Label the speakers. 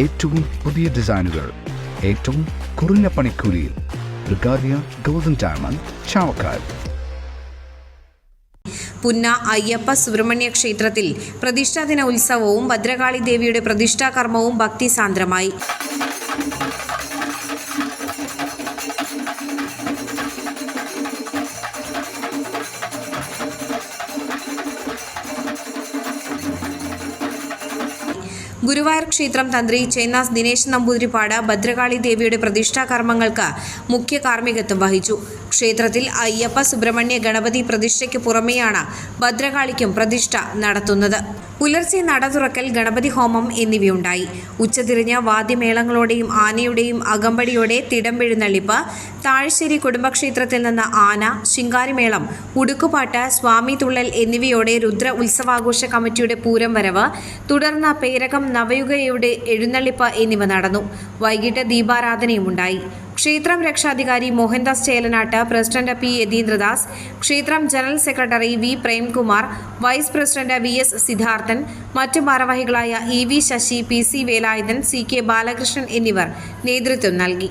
Speaker 1: ഏറ്റവും പുതിയ ഡിസൈനുകൾ ഏറ്റവും കുറഞ്ഞ പണിക്കൂലിയിൽ. ബ്രിഗാദിയ ഗോൾഡൻ ഡയമണ്ട് ചാവക്കാട്.
Speaker 2: പുന്ന അയ്യപ്പ സുബ്രഹ്മണ്യ ക്ഷേത്രത്തിൽ പ്രതിഷ്ഠാദിന ഉത്സവവും ഭദ്രകാളി ദേവിയുടെ പ്രതിഷ്ഠാകർമ്മവും ഭക്തിസാന്ദ്രമായി ഗുരുവായൂർ ക്ഷേത്രം തന്ത്രി ചേന്നാസ് ദിനേശ് നമ്പൂതിരിപ്പാട് ഭദ്രകാളി ദേവിയുടെ പ്രതിഷ്ഠാ കർമ്മങ്ങൾക്ക് മുഖ്യ കാർമ്മികത്വം വഹിച്ചു. ക്ഷേത്രത്തിൽ അയ്യപ്പ സുബ്രഹ്മണ്യ ഗണപതി പ്രതിഷ്ഠയ്ക്ക് പുറമെയാണ് ഭദ്രകാളിക്കും പ്രതിഷ്ഠ നടത്തുന്നത്. പുലർച്ചെ നട തുറക്കൽ ഗണപതി ഹോമം എന്നിവയുണ്ടായി. ഉച്ചതിരിഞ്ഞ വാദ്യമേളങ്ങളോടെയും ആനയുടെയും അകമ്പടിയോടെ തിടമ്പെഴുന്നള്ളിപ്പ് താഴ്ശ്ശേരി കുടുംബക്ഷേത്രത്തിൽ നിന്ന് ആന ശിങ്കാരിമേളം ഉടുക്കുപാട്ട് സ്വാമി തുള്ളൽ എന്നിവയോടെ രുദ്ര ഉത്സവാഘോഷ കമ്മിറ്റിയുടെ പൂരം വരവ് തുടർന്ന് പേരകം നവയുഗയുടെ എഴുന്നള്ളിപ്പ് എന്നിവ നടന്നു. വൈകിട്ട് ദീപാരാധനയും ഉണ്ടായി ക്ഷേത്രം രക്ഷാധികാരി മോഹൻദാസ് ചേലനാട്ട് പ്രസിഡന്റ് പി യതീന്ദ്രദാസ് ക്ഷേത്രം general secretary V Premkumar vice president V S Siddharthan മറ്റു ഭാരവാഹികളായ E V Sasi P C Velayudhan C K Balakrishnan എന്നിവർ നേതൃത്വം നൽകി.